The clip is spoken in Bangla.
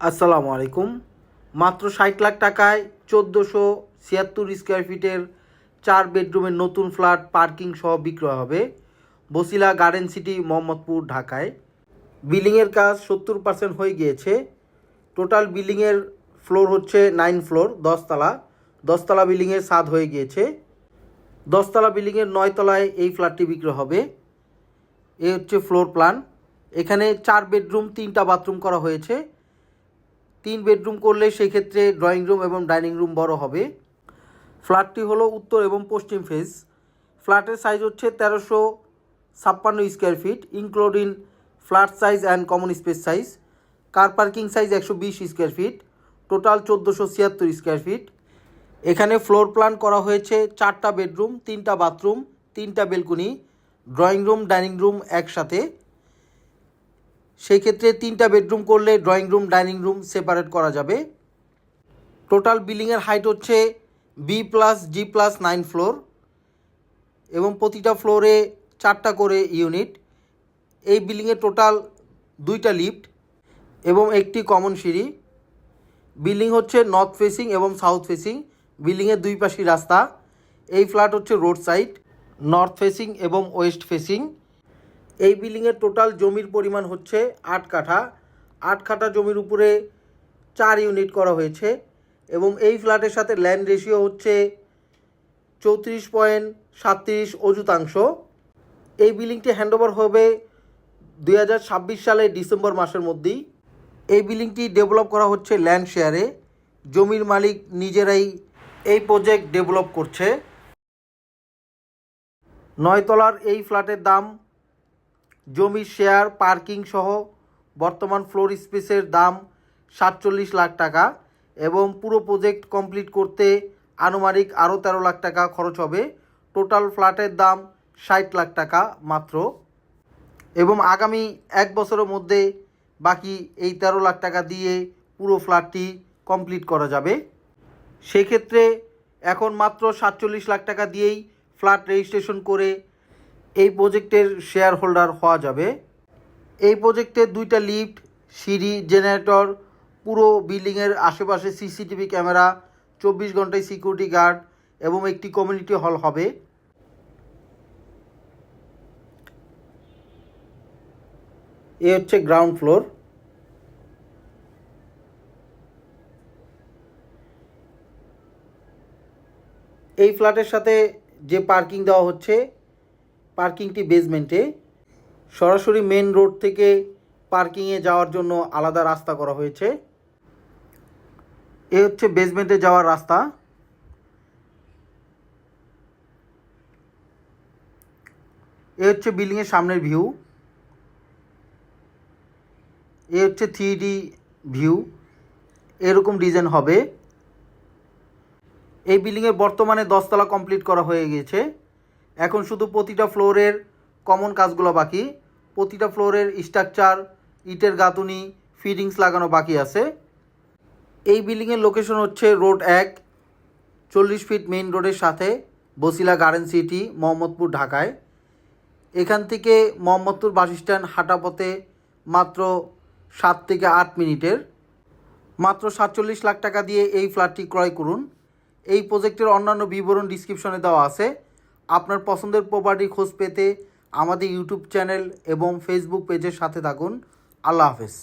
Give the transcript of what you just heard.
আসসালামু আলাইকুম। মাত্র ষাট লাখ টাকায় চোদ্দোশো ছিয়াত্তর স্কোয়ার ফিটের চার বেডরুমের নতুন ফ্ল্যাট পার্কিং সহ বিক্রয় হবে বসিলা গার্ডেন সিটি মোহাম্মদপুর, ঢাকায়। বিল্ডিংয়ের কাজ সত্তর পার্সেন্ট হয়ে গিয়েছে। টোটাল বিল্ডিংয়ের ফ্লোর হচ্ছে নাইন ফ্লোর দশতলা। দশতলা বিল্ডিংয়ের স্বাদ হয়ে গিয়েছে। দশতলা বিল্ডিংয়ের নয় তলায় এই ফ্ল্যাটটি বিক্রয় হবে। এ হচ্ছে ফ্লোর প্ল্যান এখানে চার বেডরুম তিনটা বাথরুম করা হয়েছে। তিন বেডরুম করলে সেই ক্ষেত্রে ড্রয়িং রুম এবং ডাইনিং রুম বড় হবে। ফ্ল্যাটটি হলো উত্তর এবং পশ্চিম ফেস ফ্ল্যাটের সাইজ হচ্ছে তেরোশো ছাপ্পান্ন square feet including flat size and common space size car parking size একশো বিশ স্কোয়ার ফিট টোটাল চোদ্দোশো ছিয়াত্তর স্কোয়ার ফিট। এখানে ফ্লোর প্ল্যান করা হয়েছে চারটা বেডরুম, তিনটা বাথরুম তিনটা balcony drawing room dining room একসাথে। সেই ক্ষেত্রে তিনটা বেডরুম করলে drawing room, dining room separate করা যাবে। টোটাল বিল্ডিংয়ের হাইট হচ্ছে B plus G plus nine floor এবং প্রতিটা ফ্লোরে চারটা করে ইউনিট এই বিল্ডিংয়ে টোটাল দুইটা লিফট এবং একটি কমন সিঁড়ি। বিল্ডিং হচ্ছে নর্থ ফেসিং এবং সাউথ ফেসিং বিল্ডিংয়ের দুই পাশে রাস্তা। এই ফ্ল্যাট হচ্ছে রোড সাইড নর্থ ফেসিং এবং ওয়েস্ট ফেসিং এই বিল্ডিংয়ের টোটাল জমির পরিমাণ হচ্ছে আট কাঠা। আট কাঠা জমির উপরে চার ইউনিট করা হয়েছে এবং এই ফ্ল্যাটের সাথে ল্যান্ড রেশিও হচ্ছে চৌত্রিশ পয়েন্ট সাতত্রিশ অযুতাংশ। এই বিল্ডিংটি হ্যান্ডওভার হবে দুই সালে ডিসেম্বর মাসের মধ্যেই। এই বিল্ডিংটি ডেভেলপ করা হচ্ছে ল্যান্ড শেয়ারে। জমির মালিক নিজেরাই এই প্রজেক্ট ডেভেলপ করছে। নয়তলার এই ফ্ল্যাটের দাম জমির শেয়ার, পার্কিং সহ বর্তমান ফ্লোর স্পেসের দাম সাতচল্লিশ লাখ টাকা এবং পুরো প্রজেক্ট কমপ্লিট করতে আনুমানিক আরও তেরো লাখ টাকা খরচ হবে। টোটাল ফ্ল্যাটের দাম ষাট লাখ টাকা মাত্র। এবং আগামী এক বছরের মধ্যে বাকি এই তেরো লাখ টাকা দিয়ে পুরো ফ্ল্যাটটি কমপ্লিট করা যাবে। সেক্ষেত্রে এখন মাত্র সাতচল্লিশ লাখ টাকা দিয়েই ফ্ল্যাট রেজিস্ট্রেশন করে এই প্রজেক্টের শেয়ার হোল্ডার হওয়া যাবে। এই প্রজেক্টে দুইটা লিফট সিঁড়ি জেনারেটর পুরো বিল্ডিংয়ের আশেপাশে সিসিটিভি ক্যামেরা চব্বিশ ঘন্টায় সিকিউরিটি গার্ড এবং একটি কমিউনিটি হল হবে। এ হচ্ছে গ্রাউন্ড ফ্লোর এই ফ্ল্যাটের সাথে যে পার্কিং দেওয়া হচ্ছে পার্কিংটি বেসমেন্টে। সরাসরি মেন রোড থেকে পার্কিংয়ে যাওয়ার জন্য আলাদা রাস্তা করা হয়েছে। এ হচ্ছে বেসমেন্টে যাওয়ার রাস্তা। এ হচ্ছে বিল্ডিংয়ের সামনের ভিউ। এ হচ্ছে থ্রি ভিউ। এরকম ডিজাইন হবে। এই বিল্ডিংয়ের বর্তমানে দশতলা কমপ্লিট করা হয়ে গিয়েছে। এখন শুধু প্রতিটা ফ্লোরের কমন কাজগুলো বাকি, প্রতিটা ফ্লোরের স্ট্রাকচার ইটের গাঁথুনি ফিটিংস লাগানো বাকি আছে। এই বিল্ডিংয়ের লোকেশন হচ্ছে রোড এক, চল্লিশ ফিট মেইন রোডের সাথে বসিলা গার্ডেন সিটি মোহাম্মদপুর, ঢাকায়। এখান থেকে মোহাম্মদপুর বাস স্ট্যান্ড হাঁটা পথে মাত্র সাত থেকে আট মিনিটের। মাত্র সাতচল্লিশ লাখ টাকা দিয়ে এই ফ্ল্যাটটি ক্রয় করুন। এই প্রজেক্টের অন্যান্য বিবরণ ডিসক্রিপশনে দেওয়া আছে। আপনার পছন্দের প্রপার্টি খোঁজ পেতে আমাদের ইউটিউব চ্যানেল এবং ফেসবুক পেজের সাথে থাকুন। আল্লাহ হাফেজ।